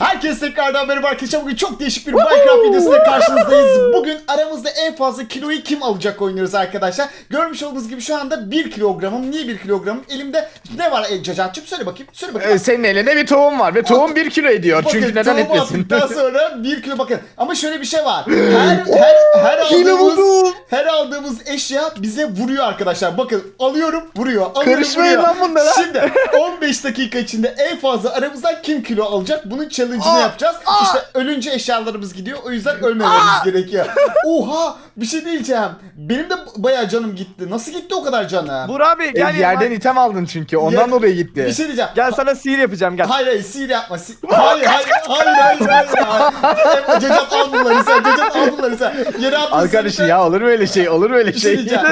Herkese tekrardan merhaba arkadaşlar. Bugün çok değişik bir Minecraft videosuyla karşınızdayız. Bugün aramızda en fazla kiloyu kim alacak oynuyoruz arkadaşlar. Görmüş olduğunuz gibi şu anda 1 kilogramım. Niye 1 kilogramım? Elimde ne var? E, Cacatçım söyle bakayım. Söyle bakayım. Ee, senin elinde bir tohum var ve tohum 1 kilo ediyor. Bakın, Çünkü neden tavuğu etmesin? attıktan sonra 1 kilo bakın. Ama şöyle bir şey var. Her her her aldığımız buldum. Her aldığımız eşya bize vuruyor arkadaşlar. Bakın alıyorum, vuruyor. Alıyorum, Karışmayın vuruyor. lan bunlara. Şimdi 15 dakika içinde en fazla aramızdan kim kilo alacak? Bunun challenge'ını Aa, yapacağız. aa. İşte ölünce eşyalarımız gidiyor. O yüzden ölmememiz gerekiyor. Oha! Bir şey diyeceğim. Benim de bayağı canım gitti. Nasıl gitti o kadar canım? Burak abi E, gel yerden yerden item aldın çünkü. Ondan Ya- dolayı gitti. Bir şey diyeceğim. Gel sana sihir yapacağım gel. Hayır hayır sihir yapma. Si- hayır, hayır hayır hayır hayır hayır. Cacat al bunları sen. Cacat al bunları sen. Yere atmışsın. Arkadaşım ya olur mu öyle şey? Olur mu öyle şey şey? diyeceğim.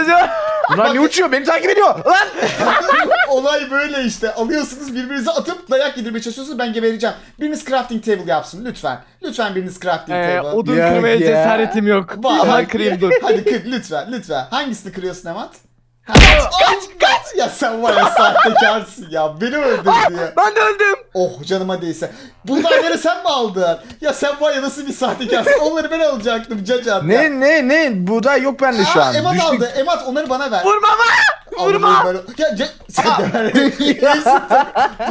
Bunlar ne uçuyor? Beni takip ediyor. Lan! Olay böyle işte. Alıyorsunuz birbirinize atıp dayak yedirmeye çalışıyorsunuz. Ben gebereceğim. Biriniz crafting table yapsın lütfen. Lütfen biriniz crafting Ee, table. odun Yok kırmaya ya. cesaretim yok. Vay, Ama hadi. kırayım dur. Hadi kır lütfen lütfen. Hangisini kırıyorsun Emat? Kaç kaç kaç. Ya sen var ya sahtekarsın ya. Beni öldürdü ya. Ben de öldüm. Oh canıma değse. Buğdayları sen mi aldın? Ya sen var ya nasıl bir sahtekarsın. Onları ben alacaktım Cacat. Ne ne ne? Buğday yok bende şu Aa, an. Emat Düştük. aldı. Emat onları bana ver. Vurma bana. Vurma. Böyle- Ya ce- sen de ver.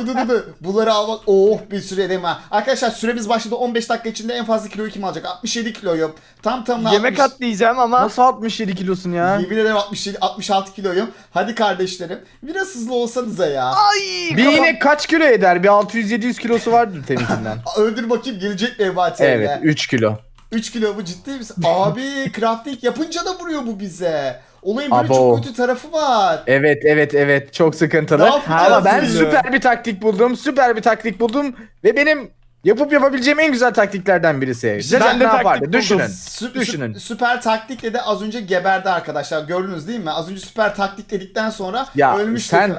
Dur dur dur, dur. Bunları almak oh bir süre edeyim ha. Arkadaşlar süremiz başladı 15 dakika içinde en fazla kiloyu kim alacak? 67 kiloyum. Tam tamına Yemek 60. at diyeceğim ama. Nasıl 67 kilosun ya? Yemin ederim 67 66 kiloyum. Hadi kardeşlerim. Biraz hızlı olsanıza ya. Ay. Bir kafam- inek kaç kilo eder? Bir 600-700 kilosu vardır temizinden. Öldür bakayım gelecek mi Ebat evet 3 kilo. 3 kilo bu ciddi misin? Abi crafting yapınca da vuruyor bu bize. Olayın böyle Abo. çok kötü tarafı var. Evet evet evet çok sıkıntılı. Ne yapacağız Ama ben şimdi? süper bir taktik buldum. Süper bir taktik buldum. Ve benim yapıp yapabileceğim en güzel taktiklerden birisi. Cacat Ben de ne taktik yapardı? buldum. Düşünün. Sü- Düşünün. sü- süper taktikle de az önce geberdi arkadaşlar. Gördünüz değil mi? Az önce süper taktikledikten sonra Ya ölmüştü. sen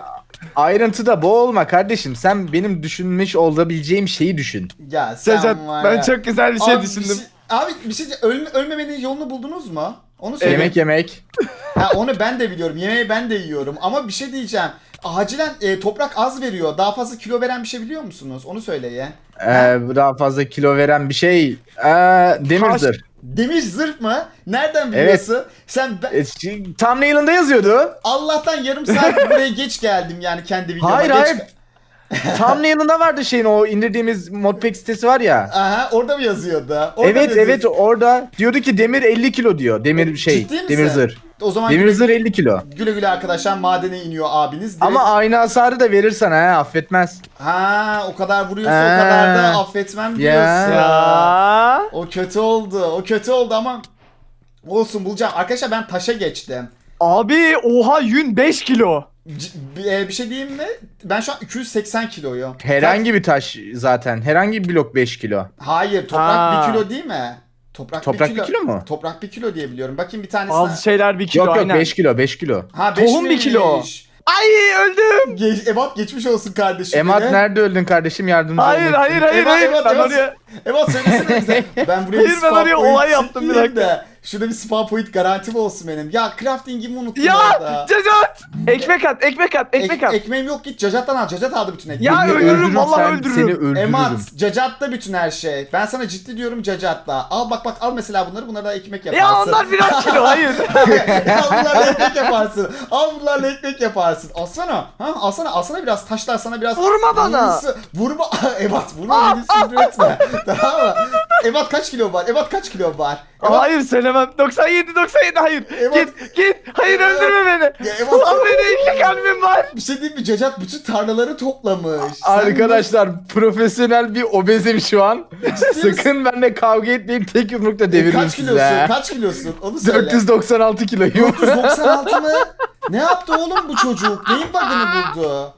ayrıntıda boğulma kardeşim. Sen benim düşünmüş olabileceğim şeyi düşün. Ya sen var ben ya. çok güzel bir şey Abi düşündüm. abi bir şey ölme, ölmemenin yolunu buldunuz mu? Onu söyle. Yemek yemek. Ha, onu ben de biliyorum. Yemeği ben de yiyorum. Ama bir şey diyeceğim. Acilen e, toprak az veriyor. Daha fazla kilo veren bir şey biliyor musunuz? Onu söyle ya. Ee, daha fazla kilo veren bir şey. Ee, demir Taş- zırh. Demir zırh mı? Nereden biliyorsun? Sen ben... E, ş- thumbnail'ında yazıyordu. Allah'tan yarım saat buraya geç geldim yani kendi videoma. Hayır, geç... hayır. thumbnail'ında vardı şeyin o indirdiğimiz modpack sitesi var ya. Aha orada mı yazıyordu? Orada evet mı evet yazıyordu? orada diyordu ki demir 50 kilo diyor. Demir şey, Ciddi misin? demir zırh. O zaman Demir güle, zırh 50 kilo. güle güle arkadaşlar madene iniyor abiniz. Direkt- Ama aynı hasarı da verir sana ha affetmez. Ha o kadar vuruyorsa o kadar da affetmem Ya. diyorsun. Ya. O kötü oldu. O kötü oldu ama olsun bulacağım. Arkadaşlar ben taşa geçtim. Abi oha yün 5 kilo. C- bir, e, bir şey diyeyim mi? Ben şu an 280 kiloyum. Herhangi bir taş zaten. Herhangi bir blok 5 kilo. Hayır toprak Ha. bir kilo değil mi? Toprak, Toprak bir bir kilo. kilo mu? Toprak bir kilo diye biliyorum. Bakayım bir tanesine. Bazı şeyler bir kilo yok yok aynen. 5 kilo 5 kilo. Ha 5 Tohum bir kilo. Ay öldüm. Ge- Ebat geçmiş olsun kardeşim. Emat nerede öldün kardeşim yardımcı Hayır olmak hayır hayır Emat, hayır. Emat, Ben Emat. oraya Ebat söylesene bize. Ben buraya Hayır, ben oraya olay yaptım, bir dakika. de. Şurada bir spawn point garantim olsun benim. Ya crafting'imi unuttum Ya orada. Cacat. Ekmek at ekmek at ekmek Ek- at. ekmeğim yok git Cacat'tan al. Cacat aldı bütün ekmeği. Ya Seni öldürürüm, vallahi sen- öldürürüm. Seni öldürürüm. Emat, Cacat'ta bütün her şey. Ben sana ciddi diyorum Cacat'ta. Al bak bak al mesela bunları. Bunlarla ekmek yaparsın. Ya onlar biraz kilo hayır. al bunlarla ekmek yaparsın. Al bunlarla ekmek yaparsın. Alsana. Ha, alsana alsana biraz taşlar sana biraz. Vurma bana. Vurması- Vurma. Ebat vurma beni sinir etme. tamam mı? Ebat kaç kilo var? Ebat kaç kilo var? Ebat, hayır söylemem. 97 97 hayır. Emat- Git git. Hayır Emat- öldürme beni. Ya Emat- Al beni iki kalbim var. bir şey diyeyim mi? Cacat bütün tarlaları toplamış. Sen Arkadaşlar profesyonel bir obezim şu an. Sakın benle kavga etmeyin tek yumrukta nasıl- deviririm kaç kilosun? ha. Kaç kilosun? Onu söyle. 496 kiloyum. 496 mı? Ne yaptı oğlum bu çocuk? Neyin bug'ını buldu?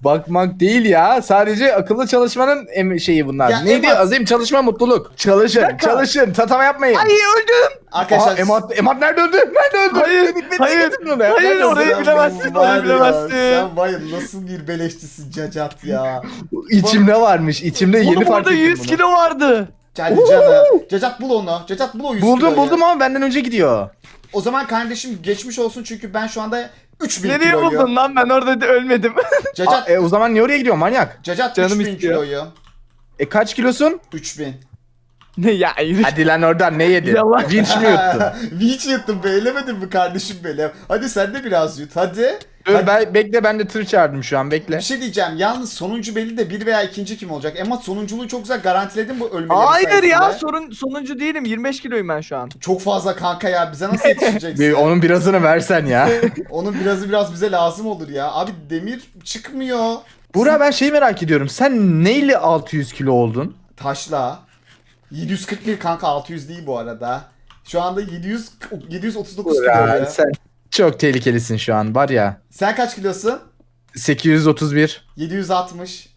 Bakmak değil ya. Sadece akıllı çalışmanın em- şeyi bunlar. Ya Neydi? Emat- Azim çalışma mutluluk. Çalışın, dakika. çalışın. Tatava yapmayın. Ay öldüm. Arkadaşlar Aa, Emat, Emat nerede öldü? Nerede öldü? Hayır, hayır, getirin oraya. hayır, orayı bilemezsin, orayı ya, bilemezsin. Sen ya nasıl bir beleşçisin Cacat ya. İçimde varmış. İçimde yeni Oğlum fark ettim 100 bunu. kilo vardı. Gel canım. Cacat bul onu. Cacat bul o 100 Buldum kiloyu. buldum ama benden önce gidiyor. O zaman kardeşim geçmiş olsun çünkü ben şu anda 3000 Nereye kiloyu. buldun lan ben orada de ölmedim. Cacat, Aa, e, o zaman niye oraya gidiyor manyak? Cacat Canım 3000 istiyor. kiloyu. E kaç kilosun? 3000. Ne ya hayır. Hadi lan oradan ne yedin? Yalan. Vinç mi yuttun? Hiç yuttum be elemedin mi kardeşim benim? Hadi sen de biraz yut hadi. Dur Hadi. ben, bekle ben de tır çağırdım şu an bekle. Bir şey diyeceğim. Yalnız sonuncu belli de bir veya ikinci kim olacak? Emat sonunculuğu çok güzel garantiledin bu ölmeleri Hayır ya sorun sonuncu değilim 25 kiloyum ben şu an. Çok fazla kanka ya. Bize nasıl yetişeceksin? Bir onun birazını versen ya. Onun birazı biraz bize lazım olur ya. Abi demir çıkmıyor. Burak ben şeyi merak ediyorum. Sen neyle 600 kilo oldun? Taşla. 741 kanka 600 değil bu arada. Şu anda 700 739 kilo. Ya. sen çok tehlikelisin şu an var ya. Sen kaç kilosun? 831. 760.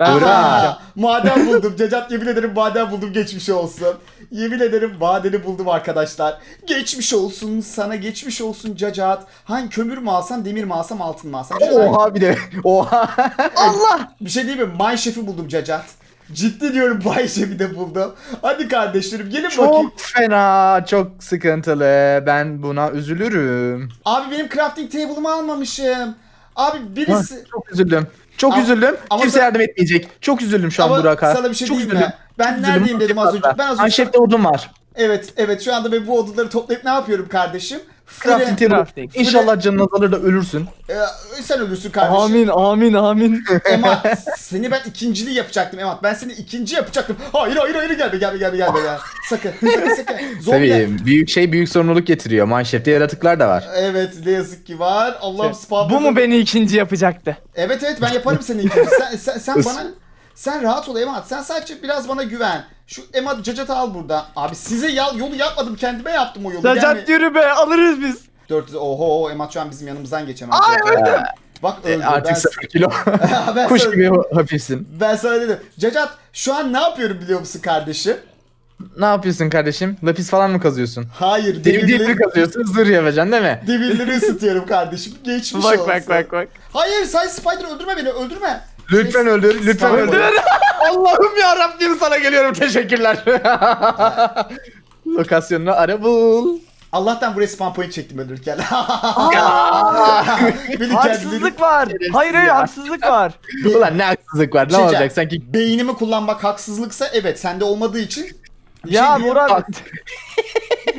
Ben. Aha, maden buldum. Cacat yemin ederim maden buldum geçmiş olsun. Yemin ederim madeni buldum arkadaşlar. Geçmiş olsun sana geçmiş olsun Cacat. Hangi kömür mü alsam demir mi alsam altın mı alsam? Oha bir de. Oha. Allah! Bir şey diyeyim mi? Mine Chef'i buldum Cacat. Ciddi diyorum Chef'i de buldum. Hadi kardeşlerim gelin bakayım. çok fena, çok sıkıntılı. Ben buna üzülürüm. Abi benim crafting table'ımı almamışım. Abi birisi... Çok üzüldüm. Çok Ama- üzüldüm. ama Kimse sen- yardım etmeyecek. Çok üzüldüm şu an Ama Burak'a. sana bir şey çok diyeyim üzüldüm. mi? Ben Çok üzüldüm. neredeyim dedim az önce. Ben az önce... Manşette odun var. Evet, evet şu anda ben bu odunları toplayıp ne yapıyorum kardeşim? Crafting table. Crafting. İnşallah canın azalır da ölürsün. Ee, sen ölürsün kardeşim. Amin amin amin. Emat seni ben ikinciliği yapacaktım Emat. Ben seni ikinci yapacaktım. Hayır hayır hayır gelme gelme gelme gelme ya. Sakın sakın sakın. Zombiler. Tabii büyük şey büyük sorumluluk getiriyor. Manşette yaratıklar da var. Evet ne yazık ki var. Allah'ım spam. Bu mu beni ikinci yapacaktı? Evet evet ben yaparım seni ikinci. Sen, sen, sen bana sen rahat ol Emat. Sen sadece biraz bana güven. Şu Emat cacatı al burada. Abi size yol, yolu yapmadım kendime yaptım o yolu. Gelme. Cacat yürü be alırız biz. 400 oho Emat şu an bizim yanımızdan geçemez. Ay öldüm. Bak E, öldü. artık ben, 0 kilo. ben Kuş sana- gibi hafifsin. Ben sana dedim. Cacat şu an ne yapıyorum biliyor musun kardeşim? Ne yapıyorsun kardeşim? Lapis falan mı kazıyorsun? Hayır deli demirleri, kazıyorsun zırh yapacaksın değil mi? demirleri ısıtıyorum kardeşim. Geçmiş Bak olsun. bak bak bak. Hayır say Spider öldürme beni öldürme. Lütfen öldür, lütfen öldür. Allah'ım ya Rabbim sana geliyorum teşekkürler. Lokasyonunu ara bul. Allah'tan buraya spam point çektim beni kendileri... Haksızlık var. Hayır hayır ya. haksızlık var. Ulan ne haksızlık var ne Şey- olacak sanki Beynimi kullanmak haksızlıksa evet sende olmadığı için bir Ya şey. Murat.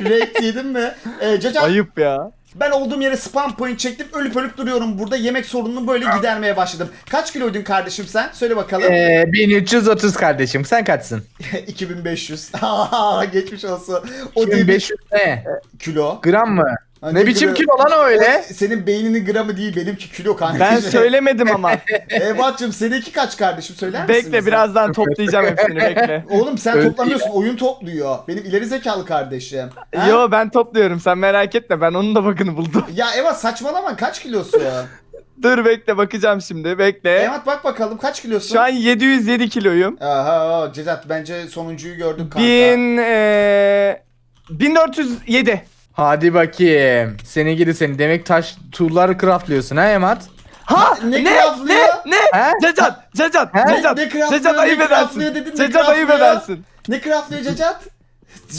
Rekt yedim mi? Ee, Ayıp ya. Ben olduğum yere spam point çektim ölüp ölüp duruyorum burada yemek sorununu böyle gidermeye başladım. Kaç kiloydun kardeşim sen? Söyle bakalım. Ee, 1330 kardeşim sen kaçsın? 2500. Geçmiş olsun. O değil 1500 ne? kilo. Gram mı? Hani Ne biçim kilo lan o öyle? Senin beyninin gramı değil benimki kilo kanka. Ben söylemedim ama. Ebat'cığım seninki kaç kardeşim söyler misin? bekle bize? birazdan toplayacağım hepsini bekle. Oğlum sen Öyle toplamıyorsun oyun topluyor. Benim ileri zekalı kardeşim. Ha? Yo ben topluyorum sen merak etme ben onun da bakını buldum. Ya Evat saçmalama kaç kilosun? Dur bekle bakacağım şimdi bekle. Evat bak bakalım kaç kilosun? Şu an 707 kiloyum. Aha Cedat bence sonuncuyu gördüm kanka. 1000 eee 1407. Hadi bakayım. Seni gidi seni. Demek taş tuğlar craftlıyorsun ha Emat? Ha ne ne ne ne? He? Cacat Cacat He? Cacat Ne craftlıyor, Cacat ne ayıp craftlıyor edersin. dedin, ne Cacat ayıp craftlıyor? edersin. Ne craftlıyor Cecat?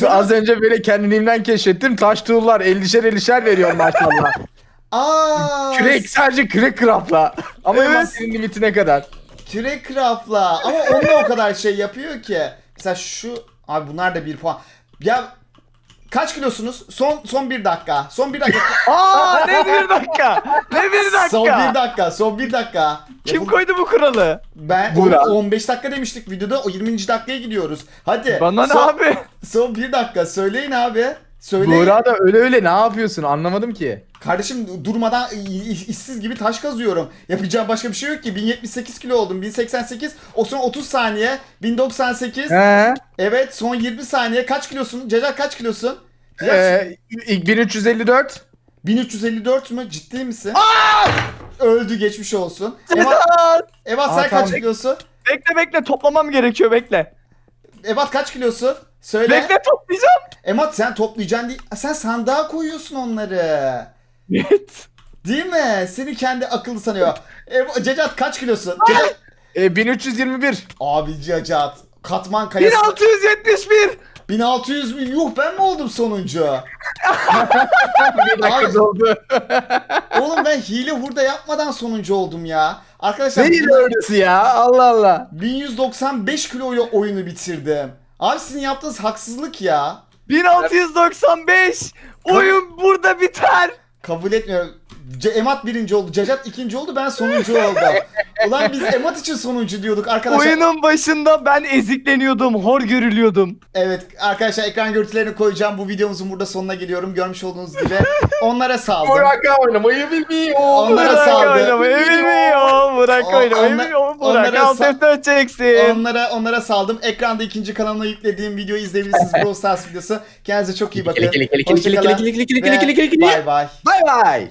Az önce böyle kendiliğimden keşfettim. Taş tuğlar 50'şer 50'şer veriyor maşallah. Aa, kürek sadece kürek craftla. Ama Evet. Emat senin limitine kadar. Kürek craftla. Ama onunla o kadar şey yapıyor ki. Mesela şu abi bunlar da bir puan. Ya kaç kilosunuz? Son son bir dakika. Son bir dakika. Aa ne bir dakika. Ne bir dakika. son bir dakika. Son bir dakika. Kim bu- koydu bu kuralı? Ben Burak. o- 15 dakika demiştik videoda. O 20. dakikaya gidiyoruz. Hadi. Bana ne son, abi? Son bir dakika. Söyleyin abi. Söyleyin. Buğra da öyle öyle ne yapıyorsun anlamadım ki. Kardeşim durmadan işsiz gibi taş kazıyorum. Yapacağım başka bir şey yok ki. 1078 kilo oldum. 1088. O son 30 saniye. 1098. He? Evet son 20 saniye. Kaç kilosun? Cecal kaç kilosun? Ee, ilk 1354. 1354 mü? Ciddi misin? Öldü geçmiş olsun. Evat, Cacat. Evat Aa, sen tamam. kaç kilosun? Bekle bekle toplamam gerekiyor bekle. Evat kaç kilosun? Söyle. Bekle toplayacağım. Emat sen toplayacaksın değil. Sen sandığa koyuyorsun onları. Evet. Değil mi? Seni kendi akıllı sanıyor. E, Cecat kaç kilosun? Cecat. Ee, 1321. Abi Cecat. Katman kayası. 1671. 1600 mü? Yuh ben mi oldum sonuncu? Bir dakika oldu. Oğlum ben hile hurda yapmadan sonuncu oldum ya. Arkadaşlar Ne öylesi ya? Allah Allah. 1195 kiloyla oyunu bitirdim. Abi sizin yaptığınız haksızlık ya. 1695. Oyun burada biter. Kabul etmiyorum. Ce- Emat birinci oldu, Cacat ikinci oldu, ben sonuncu oldum. Ulan biz Emat için sonuncu diyorduk arkadaşlar. Oyunun başında ben ezikleniyordum, hor görülüyordum. Evet arkadaşlar ekran görüntülerini koyacağım. Bu videomuzun burada sonuna geliyorum. Görmüş olduğunuz gibi onlara saldım. Burak'a oynamayı bilmiyor. Onlara Burak saldı. oynamayı bilmiyor. Burak O- oynamayı onla- bilmiyor. onlara Burak alt sa- F4 çeksin. Onlara onlara saldım. Ekranda ikinci kanalıma yüklediğim videoyu izleyebilirsiniz. Brawl Stars videosu. Kendinize çok iyi bakın. Hoşçakalın. Bay bay. Bay bay.